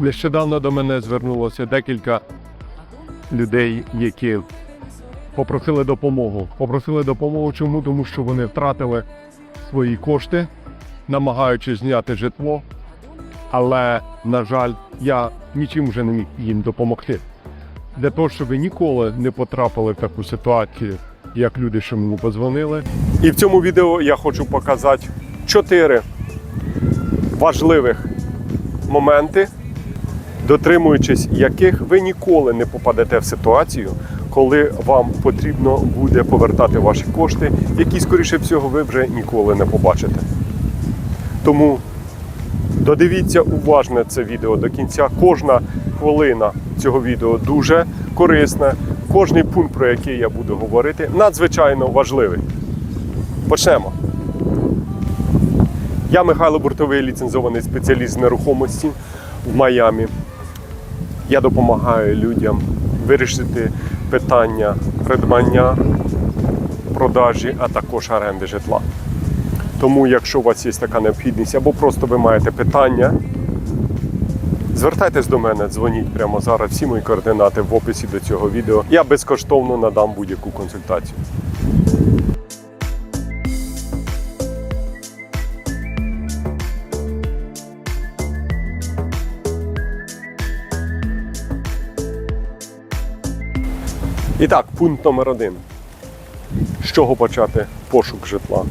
Нещодавно до мене звернулося декілька людей, які попросили допомогу. Попросили допомогу чому? Тому що вони втратили свої кошти, намагаючись зняти житло. Але, на жаль, я нічим вже не міг їм допомогти. Для того, щоб ви ніколи не потрапили в таку ситуацію, як люди, що мені подзвонили. І в цьому відео я хочу показати чотири важливих моменти, дотримуючись яких ви ніколи не попадете в ситуацію, коли вам потрібно буде повертати ваші кошти, які, скоріше всього, ви вже ніколи не побачите. Тому додивіться уважно це відео до кінця. Кожна хвилина цього відео дуже корисна. Кожний пункт, про який я буду говорити, надзвичайно важливий. Почнемо. Я Михайло Буртовий, ліцензований спеціаліст з нерухомості в Майамі. Я допомагаю людям вирішити питання придбання, продажі, а також оренди житла. Тому, якщо у вас є така необхідність, або просто ви маєте питання, звертайтесь до мене, дзвоніть прямо зараз. Всі мої координати в описі до цього відео. Я безкоштовно надам будь-яку консультацію. І так, пункт номер один. З чого почати пошук житла?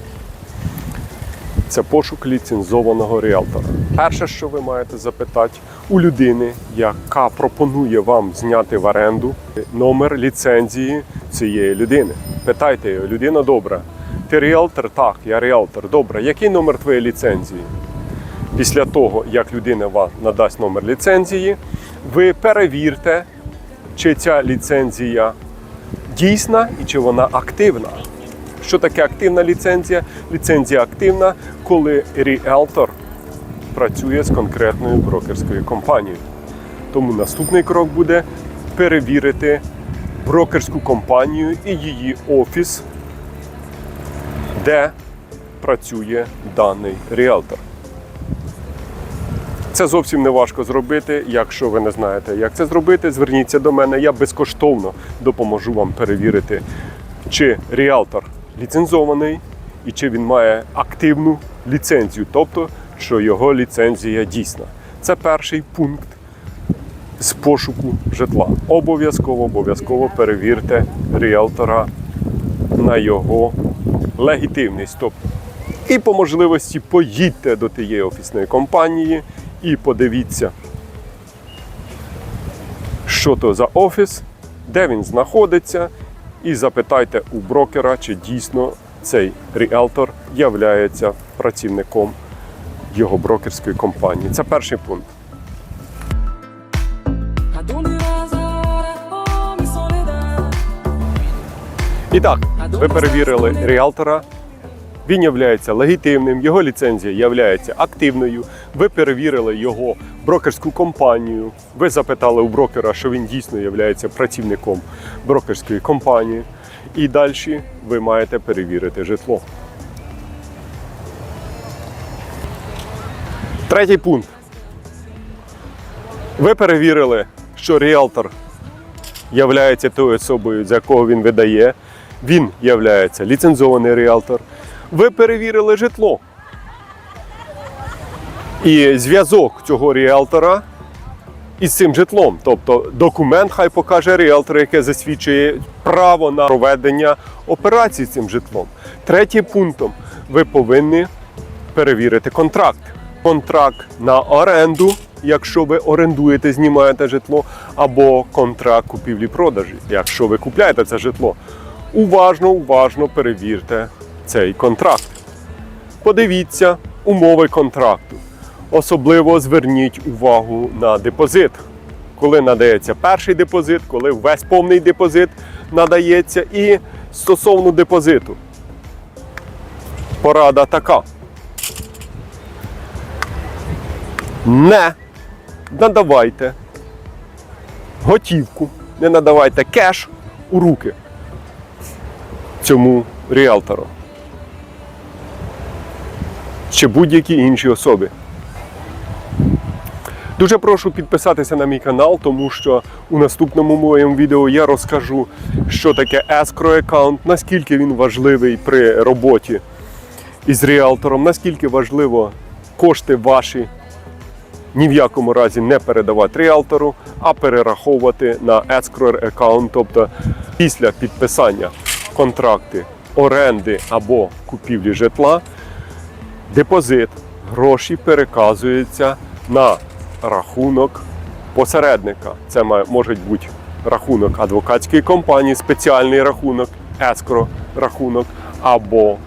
Це пошук ліцензованого ріалтора. Перше, що ви маєте запитати у людини, яка пропонує вам зняти в оренду номер ліцензії цієї людини. Питайте його, людина добра. Ти ріалтор? Так, я ріалтор. Добре. Який номер твоєї ліцензії? Після того, як людина вам надасть номер ліцензії, ви перевірте, чи ця ліцензія дійсна і чи вона активна. Що таке активна ліцензія? Ліцензія активна, коли ріелтор працює з конкретною брокерською компанією. Тому наступний крок буде перевірити брокерську компанію і її офіс, де працює даний ріелтор. Це зовсім не важко зробити. Якщо ви не знаєте, як це зробити, зверніться до мене. Я безкоштовно допоможу вам перевірити, чи ріалтор ліцензований і чи він має активну ліцензію, тобто, що його ліцензія дійсна. Це перший пункт з пошуку житла. Обов'язково, обов'язково перевірте ріалтора на його легітимність. Тобто, і по можливості поїдьте до тієї офісної компанії і подивіться, що то за офіс, де він знаходиться, і запитайте у брокера, чи дійсно цей ріелтор являється працівником його брокерської компанії. Це перший пункт. І так, ви перевірили ріалтора. Він є легітимним, його ліцензія є активною. Ви перевірили його брокерську компанію. Ви запитали у брокера, що він дійсно є працівником брокерської компанії. І далі ви маєте перевірити житло. Третій пункт. Ви перевірили, що ріалтор являється тою особою, за якого він видає. Він являється ліцензований ріалтор. Ви перевірили житло. І зв'язок цього ріалтора із цим житлом. Тобто документ хай покаже ріалтор, яке засвідчує право на проведення операцій з цим житлом. Третім пунктом ви повинні перевірити контракт. Контракт на оренду, якщо ви орендуєте, знімаєте житло, або контракт купівлі-продажі, якщо ви купляєте це житло. Уважно, уважно перевірте цей контракт. Подивіться умови контракту. Особливо зверніть увагу на депозит. Коли надається перший депозит, коли весь повний депозит надається, і стосовно депозиту. Порада така. Не надавайте готівку, не надавайте кеш у руки цьому ріелтору чи будь-якій іншій особі. Дуже прошу підписатися на мій канал, тому що у наступному моєму відео я розкажу, що таке escrow аккаунт, наскільки він важливий при роботі із ріалтором, наскільки важливо кошти ваші ні в якому разі не передавати ріалтору, а перераховувати на escrow аккаунт, тобто після підписання контракти оренди або купівлі житла, депозит, гроші переказуються на рахунок посередника. Це може бути рахунок адвокатської компанії, спеціальний рахунок, escrow рахунок, або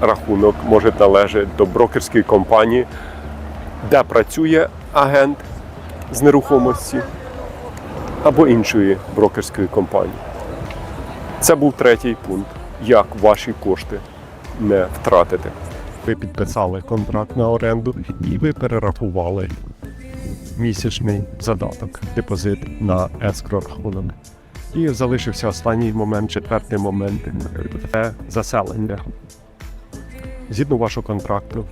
рахунок може належати до брокерської компанії, де працює агент з нерухомості або іншої брокерської компанії. Це був третій пункт, як ваші кошти не втратити. Ви підписали контракт на оренду і ви перерахували місячний задаток, депозит на escrow рахунок. І залишився останній момент, четвертий момент це заселення. Згідно вашого контракту,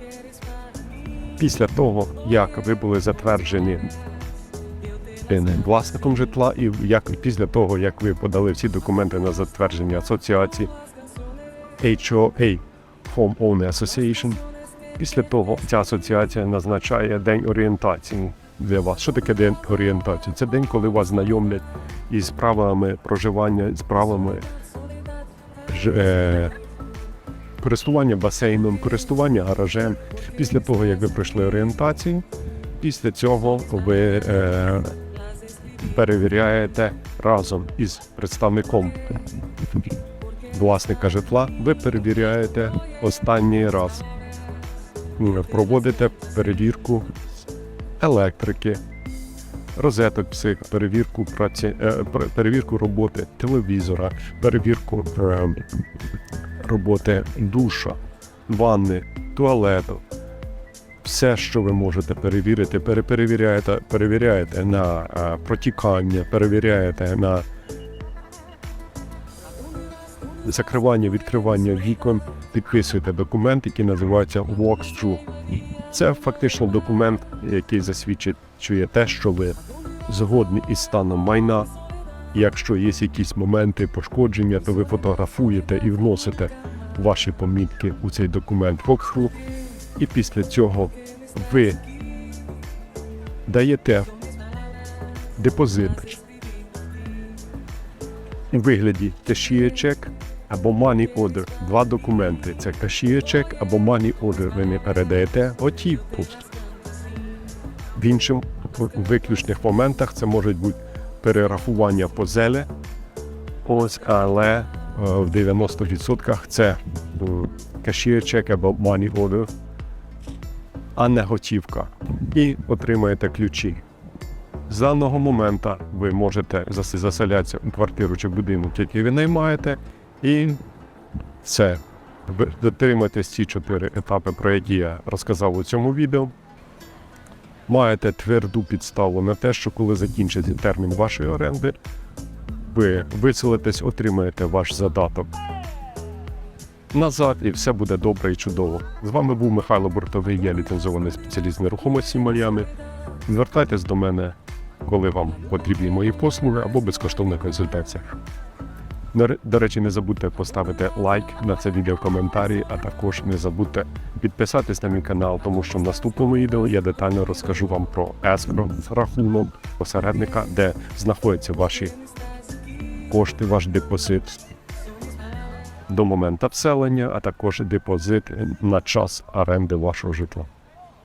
після того, як ви були затверджені власником житла, і як після того, як ви подали всі документи на затвердження асоціації HOA Home Owner Association, після того ця асоціація назначає день орієнтації для вас. Що таке день орієнтації? Це день, коли вас знайомлять із правилами проживання, з правилами е, користування басейном, користування гаражем. Після того, як ви пройшли орієнтацію, після цього ви е, перевіряєте разом із представником власника житла, ви перевіряєте останній раз. Проводите перевірку електрики, розеток псих, перевірку праці, е, перевірку роботи телевізора, перевірку е, роботи душа, ванни, туалету. Все, що ви можете перевірити, переперевіряєте, перевіряєте на е, протікання, перевіряєте на закривання, відкривання вікон, підписуєте документ, який називається Walkthrough. Це фактично документ, який засвідчує те, що ви згодні із станом майна. Якщо є якісь моменти пошкодження, то ви фотографуєте і вносите ваші помітки у цей документ Walkthrough. І після цього ви даєте депозит у вигляді cashier чек або money order. Два документи. Це cashier чек або money order. Ви не передаєте готівку. В інших виключних моментах це можуть бути перерахування по зеле. Ось, але е, в 90% це cashier чек або money order, а не готівка. І отримаєте ключі. З даного моменту ви можете заселятися у квартиру чи будинок, який ви наймаєте, і все. Ви дотримуєтесь ці чотири етапи, про які я розказав у цьому відео. Маєте тверду підставу на те, що коли закінчиться термін вашої оренди, ви виселитесь, отримаєте ваш задаток назад, і все буде добре і чудово. З вами був Михайло Бортовий, я ліцензований спеціаліст нерухомості Майами. Звертайтесь до мене, коли вам потрібні мої послуги або безкоштовна консультація. До речі, не забудьте поставити лайк на це відео коментарі, а також не забудьте підписатись на мій канал, тому що в наступному відео я детально розкажу вам про escrow, рахунок посередника, де знаходяться ваші кошти, ваш депозит до моменту вселення, а також депозит на час оренди вашого житла.